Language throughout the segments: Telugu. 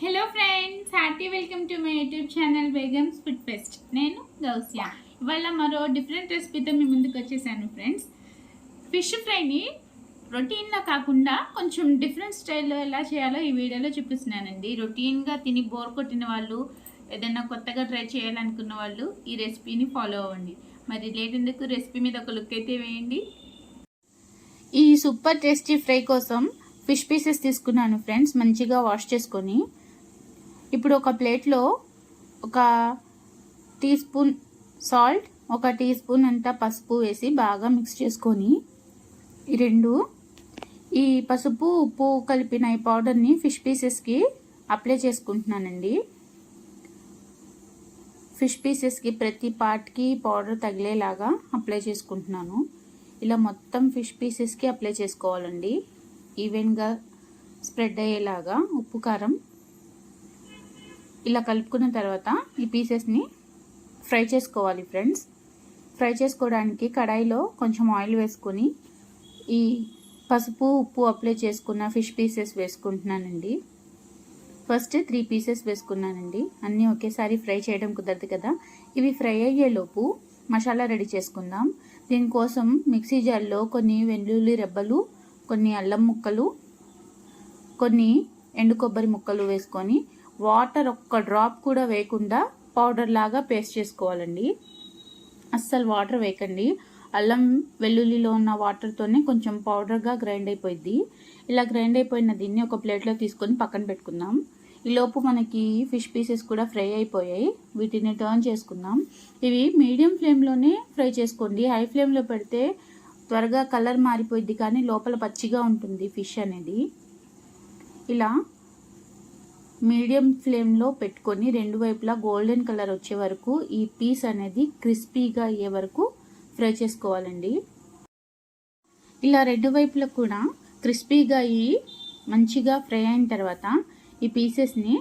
Hello friends happy welcome to my YouTube channel Begum's food fest నేను గౌస్యా. ఇవాళ మరో డిఫరెంట్ రెసిపీతో మీ ముందుకు వచ్చేసాను ఫ్రెండ్స్ ఫిష్ ఫ్రైని రొటీన్లో కాకుండా కొంచెం డిఫరెంట్ స్టైల్లో ఎలా చేయాలో ఈ వీడియోలో చూపిస్తున్నానండి. రొటీన్గా తిని బోర్ కొట్టిన వాళ్ళు ఏదైనా కొత్తగా ట్రై చేయాలనుకున్న వాళ్ళు ఈ రెసిపీని ఫాలో అవ్వండి. మరి లేట్ ఎందుకు రెసిపీ మీద ఒక లుక్ అయితే వేయండి. ఈ సూపర్ టేస్టీ ఫ్రై కోసం ఫిష్ పీసెస్ తీసుకున్నాను ఫ్రెండ్స్ మంచిగా వాష్ చేసుకొని ఇప్పుడు ఒక ప్లేట్లో ఒక టీ స్పూన్ సాల్ట్ ఒక టీ స్పూన్ అంతా పసుపు వేసి బాగా మిక్స్ చేసుకొని ఈ రెండు ఈ పసుపు ఉప్పు కలిపిన ఈ పౌడర్ని ఫిష్ పీసెస్కి అప్లై చేసుకుంటున్నానండి. ఫిష్ పీసెస్కి ప్రతి పార్ట్కి పౌడర్ తగిలేలాగా అప్లై చేసుకుంటున్నాను. ఇలా మొత్తం ఫిష్ పీసెస్కి అప్లై చేసుకోవాలండి. ఈవెన్గా స్ప్రెడ్ అయ్యేలాగా ఉప్పు కారం ఇలా కలుపుకున్న తర్వాత ఈ పీసెస్ని ఫ్రై చేసుకోవాలి ఫ్రెండ్స్. ఫ్రై చేసుకోవడానికి కడాయిలో కొంచెం ఆయిల్ వేసుకొని ఈ పసుపు ఉప్పు అప్లై చేసుకున్న ఫిష్ పీసెస్ వేసుకుంటున్నానండి. ఫస్ట్ త్రీ పీసెస్ వేసుకున్నానండి. అన్నీ ఒకేసారి ఫ్రై చేయడం కుదరదు కదా. ఇవి ఫ్రై అయ్యేలోపు మసాలా రెడీ చేసుకుందాం. దీనికోసం మిక్సీ జార్లో కొన్ని వెల్లుల్లి రెబ్బలు కొన్ని అల్లం ముక్కలు కొన్ని ఎండు కొబ్బరి ముక్కలు వేసుకొని వాటర్ ఒక్క డ్రాప్ కూడా వేయకుండా పౌడర్ లాగా పేస్ట్ చేసుకోవాలండి. అస్సలు వాటర్ వేయకండి. అల్లం వెల్లుల్లిలో ఉన్న వాటర్తోనే కొంచెం పౌడర్గా గ్రైండ్ అయిపోయింది ఇలా గ్రైండ్ అయిపోయిన దీన్ని ఒక ప్లేట్లో తీసుకొని పక్కన పెట్టుకుందాం. ఈ లోపు మనకి ఫిష్ పీసెస్ కూడా ఫ్రై అయిపోయాయి. వీటిని టర్న్ చేసుకుందాం. ఇవి మీడియం ఫ్లేమ్లోనే ఫ్రై చేసుకోండి. హై ఫ్లేమ్లో పెడితే త్వరగా కలర్ మారిపోయింది కానీ లోపల పచ్చిగా ఉంటుంది ఫిష్ అనేది. ఇలా మీడియం ఫ్లేమ్లో పెట్టుకొని రెండు వైపులా గోల్డెన్ కలర్ వచ్చే వరకు ఈ పీస్ అనేది క్రిస్పీగా అయ్యే వరకు ఫ్రై చేసుకోవాలండి. ఇలా రెండు వైపులా కూడా క్రిస్పీగా అయ్యి మంచిగా ఫ్రై అయిన తర్వాత ఈ పీసెస్ని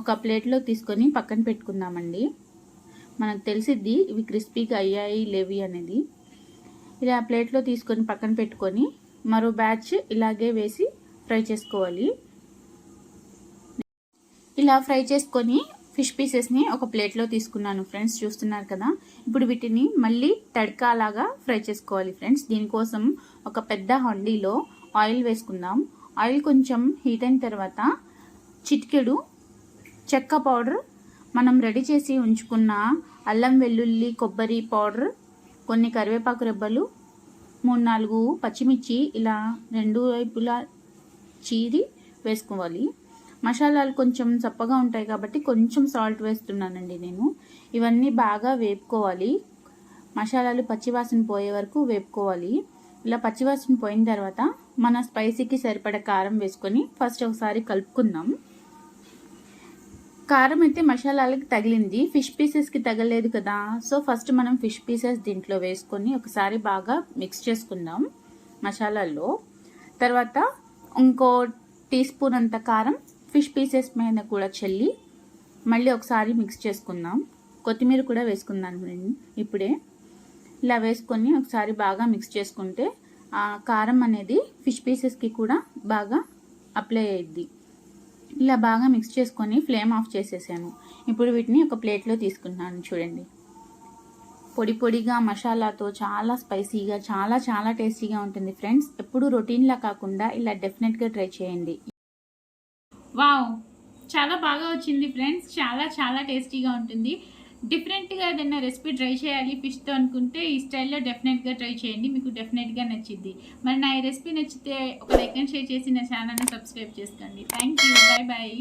ఒక ప్లేట్లో తీసుకొని పక్కన పెట్టుకుందామండి. మనకు తెలిసిద్ది ఇవి క్రిస్పీగా అయ్యాయి లేవి అనేది. ఇలా ప్లేట్లో తీసుకొని పక్కన పెట్టుకొని మరో బ్యాచ్ ఇలాగే వేసి ఫ్రై చేసుకోవాలి. ఇలా ఫ్రై చేసుకొని ఫిష్ పీసెస్ని ఒక ప్లేట్లో తీసుకున్నాను ఫ్రెండ్స్ చూస్తున్నారు కదా? ఇప్పుడు వీటిని మళ్ళీ తడకాలాగా ఫ్రై చేసుకోవాలి ఫ్రెండ్స్. దీనికోసం ఒక పెద్ద హండీలో ఆయిల్ వేసుకుందాం. ఆయిల్ కొంచెం హీట్ అయిన తర్వాత చిటికెడు చెక్క పౌడర్ మనం రెడీ చేసి ఉంచుకున్న అల్లం వెల్లుల్లి కొబ్బరి పౌడర్ కొన్ని కరివేపాకు రెబ్బలు మూడు నాలుగు పచ్చిమిర్చి ఇలా రెండు వైపులా చీరి వేసుకోవాలి. మసాలాలు కొంచెం చప్పగా ఉంటాయి కాబట్టి కొంచెం సాల్ట్ వేస్తున్నానండి నేను. ఇవన్నీ బాగా వేపుకోవాలి. మసాలాలు పచ్చివాసన పోయే వరకు వేపుకోవాలి. ఇలా పచ్చివాసన పోయిన తర్వాత మన స్పైసీకి సరిపడ కారం వేసుకొని ఫస్ట్ ఒకసారి కలుపుకుందాం. కారం అయితే మసాలాలకి తగిలింది. ఫిష్ పీసెస్కి తగలేదు కదా. సో ఫస్ట్ మనం ఫిష్ పీసెస్ దీంట్లో వేసుకొని ఒకసారి బాగా మిక్స్ చేసుకుందాం మసాలాల్లో. తర్వాత ఇంకో టీ స్పూన్ అంత కారం ఫిష్ పీసెస్ మీద కూడా చల్లి మళ్ళీ ఒకసారి మిక్స్ చేసుకుందాం. కొత్తిమీర కూడా వేసుకుందాం ఇప్పుడే. ఇలా వేసుకొని ఒకసారి బాగా మిక్స్ చేసుకుంటే ఆ కారం అనేది ఫిష్ పీసెస్కి కూడా బాగా అప్లై అయ్యిద్ది. ఇలా బాగా మిక్స్ చేసుకొని ఫ్లేమ్ ఆఫ్ చేసేసాను. ఇప్పుడు వీటిని ఒక ప్లేట్లో తీసుకుంటున్నాను చూడండి. పొడి పొడిగా మసాలాతో చాలా స్పైసీగా చాలా చాలా టేస్టీగా ఉంటుంది. ఫ్రెండ్స్ ఎప్పుడు రొటీన్లా కాకుండా ఇలా డెఫినెట్గా ట్రై చేయండి. వావ్. చాలా బాగా వచ్చింది ఫ్రెండ్స్. చాలా చాలా టేస్టీగా ఉంటుంది. డిఫరెంట్గా ఏదైనా రెసిపీ ట్రై చేయాలి ఫిష్తో అనుకుంటే ఈ స్టైల్లో డెఫినెట్గా ట్రై చేయండి. మీకు డెఫినెట్గా నచ్చింది మరి నా ఈ రెసిపీ నచ్చితే ఒక లైక్ అండ్ షేర్ చేసి నా ఛానల్ని సబ్స్క్రైబ్ చేసుకోండి. Thank you bye bye